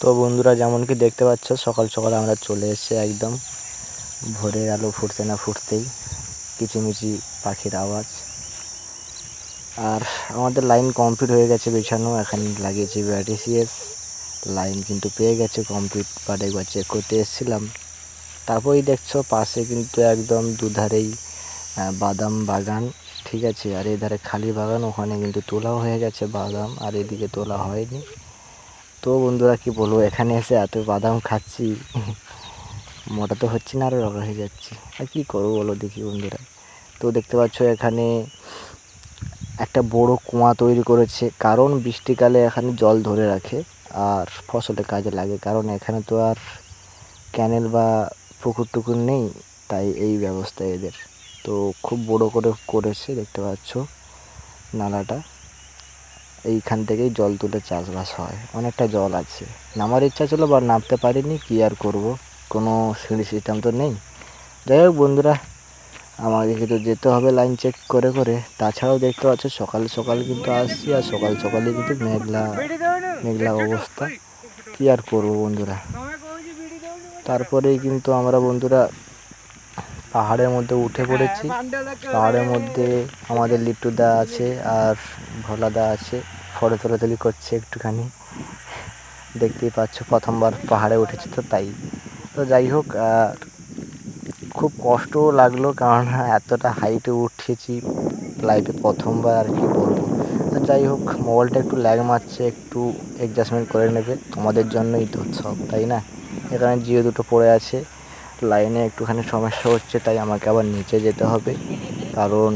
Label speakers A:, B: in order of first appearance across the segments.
A: তো বন্ধুরা যেমন কি দেখতে পাচ্ছ, সকাল সকাল আমরা চলে এসেছি একদম ভোরের আলো ফুটতে না ফুটতেই, কিচিমিচি পাখির আওয়াজ। আর আমাদের লাইন কমপ্লিট হয়ে গেছে বিছানো, এখানে লাগিয়েছি ব্যাটিসিএস। লাইন কিন্তু পেয়ে গেছে কমপ্লিট, বাট একবার চেক করতে এসেছিলাম। তারপরেই দেখছ পাশে কিন্তু একদম দুধারেই বাদাম বাগান, ঠিক আছে? আর এধারে খালি বাগান, ওখানে কিন্তু তোলাও হয়ে গেছে বাদাম, আর এদিকে তোলা হয়নি। তো বন্ধুরা কি বলব, এখানে এসে এত বাদাম খাচ্ছি। মোটা তো হচ্ছে না আরও রোগা হয়ে যাচ্ছি। আর কী করব বলো দেখি বন্ধুরা। তো দেখতে পাচ্ছ এখানে একটা বড় কুয়া তৈরি করেছে, কারণ বৃষ্টিকালে এখানে জল ধরে রাখে আর ফসলে কাজে লাগে, কারণ এখানে তো আর ক্যানেল বা পুকুর টুকুর নেই, তাই এই ব্যবস্থা এদের। তো খুব বড় করে করেছে, দেখতে পাচ্ছ নালাটা। এইখান থেকেই জল তুলে চাষবাস হয়। অনেকটা জল আছে। নামার ইচ্ছা ছিল বা নামতে পারিনি। কি আর করব? কোনো সিঁড়ি সিস্টেম তো নেই। যাই হোক বন্ধুরা আমাকে কিন্তু যেতে হবে লাইন চেক করে করে। তাছাড়াও দেখতে পাচ্ছ, সকাল সকাল কিন্তু আসছি, আর সকাল সকালে কিন্তু মেঘলা মেঘলা অবস্থা। কি আর করব বন্ধুরা? তারপরেই কিন্তু আমরা বন্ধুরা পাহাড়ের মধ্যে উঠে পড়েছি। পাহাড়ের মধ্যে আমাদের লিট্টুদা আছে, আর ভোলাদা আছে। ফটো তোলাতুলি করছে একটুখানি। দেখতেই পাচ্ছ, প্রথমবার পাহাড়ে উঠেছি তো তাই। তো যাই হোক আর খুব কষ্টও লাগল কারণ এতটা হাইটে উঠেছি লাইফে প্রথমবার আর কি বলব। যাই হোক, মোবাইলটা একটু ল্যাগ মারছে, একটু অ্যাডজাস্টমেন্ট করে নেবে। তোমাদের জন্যই তো সব, তাই না? এখানে জিও দুটো পড়ে আছে। লাইনে একটুখানি সমস্যা হচ্ছে, তাই আমাকে আবার নিচে যেতে হবে। কারণ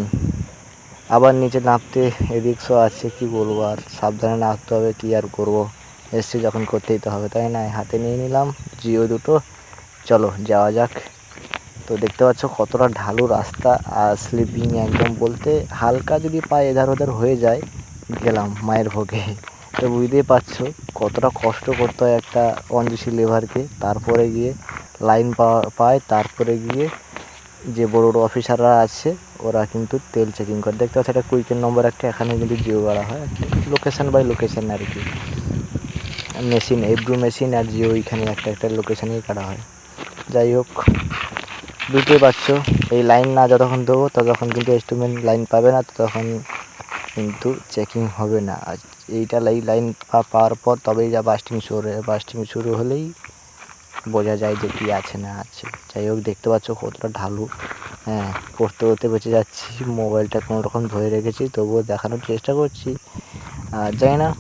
A: আবার নিচে নামতে রিক্সও আছে, কি বলব? আর সাবধানে নামতে হবে, কি আর করব? এসছি যখন করতেই তো হবে, তাই না? হাতে নিয়ে নিলাম, জিও দুটো। চলো, যাওয়া যাক। তো দেখতে পাচ্ছ কতটা ঢালু রাস্তা, আর স্লিপিং একদম বলতে হালকা যদি পায়ে এধার ওধার হয়ে যায়, গেলাম মায়ের ভোগে। তো বুঝতেই পারছ কতটা কষ্ট করতে হয় একটা অনজিসি লেভারকে তারপরে গিয়ে লাইন পাওয়া পায়, তারপরে গিয়ে যে বড় বড় অফিসাররা আছে, ওরা কিন্তু তেল চেকিং করে। দেখতে পাচ্ছ, একটা কুইকের নম্বর একটা, এখানে কিন্তু জিও করা হয়। লোকেশান বাই লোকেশান আর কি। মেশিন এব্রু মেশিন আর জিও এখানে একটা একটা লোকেশানেই কাটা হয়। যাই হোক, বুঝতেই পারছ, এই লাইন না যতক্ষণ দেবো ততক্ষণ কিন্তু এস্টিমেন্ট লাইন পাবে না, ততক্ষণ কিন্তু চেকিং হবে না। আর এইটা এই লাইন পাওয়ার পর তবেই যা বাস্টিং শুরু বাস্টিং শুরু হলেই বোঝা যায় যে কী আছে না আছে। যাই হোক, দেখতে পাচ্ছ কতটা ঢালু। হ্যাঁ পড়তে পড়তে বেঁচে যাচ্ছি। মোবাইলটা কোনো রকম ধরে রেখেছি, তবুও দেখানোর চেষ্টা করছি। আর যাই না,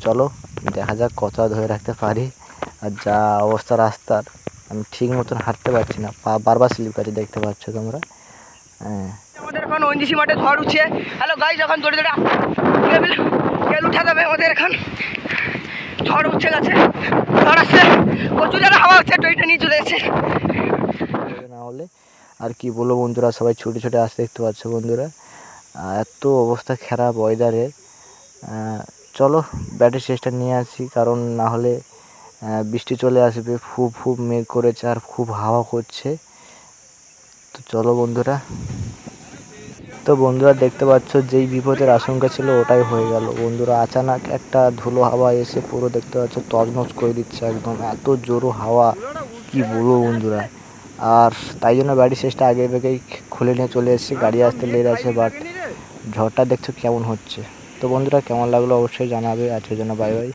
A: চলো, দেখা যাক কতটা ধরে রাখতে পারি। আর যা অবস্থা রাস্তার, আমি ঠিক মতন হাঁটতে পারছি না। পা, বারবার স্লিপ কাছে দেখতে পাচ্ছ তোমরা? হ্যাঁ।
B: আমাদের এখন ওনজিসি মাঠে ঝড় উঠছে। হ্যালো গাইজ এখন দৌড়ে দৌড়ে কেবিল উঠা যাবে আমাদের এখন। ঝড় উঠছে গেছে। ঝড় আসছে প্রচুর যারা হাওয়া হচ্ছে টইটা নিয়ে চলে এসেছে।
A: না হলে আর কি বলব বন্ধুরা, সবাই ছুটে ছুটে আসতে দেখতে পাচ্ছ বন্ধুরা। এত অবস্থা খারাপ ওয়েদারের চলো ব্যাটারি শেষটা নিয়ে আসি, কারণ না হলে বৃষ্টি চলে আসবে, খুব খুব মেঘ করেছে আর খুব হাওয়া করছে। তো চলো বন্ধুরা। তো বন্ধুরা দেখতে পাচ্ছ, যেই বিপদের আশঙ্কা ছিল ওটাই হয়ে গেল। বন্ধুরা আচানক একটা ধুলো হাওয়া এসে পুরো দেখতে পাচ্ছ তজনজ করে দিচ্ছে একদম। এত জোরো হাওয়া, কি বলব বন্ধুরা? আর তাই জন্য বাড়ি শেষটা আগে থেকেই খুলে নিয়ে চলে এসেছি। গাড়ি আসতে লেট আছে বাট ঝড়টা দেখছ কেমন হচ্ছে। তো বন্ধুরা কেমন লাগল অবশ্যই জানাবে। আজকের জন্য বাই বাই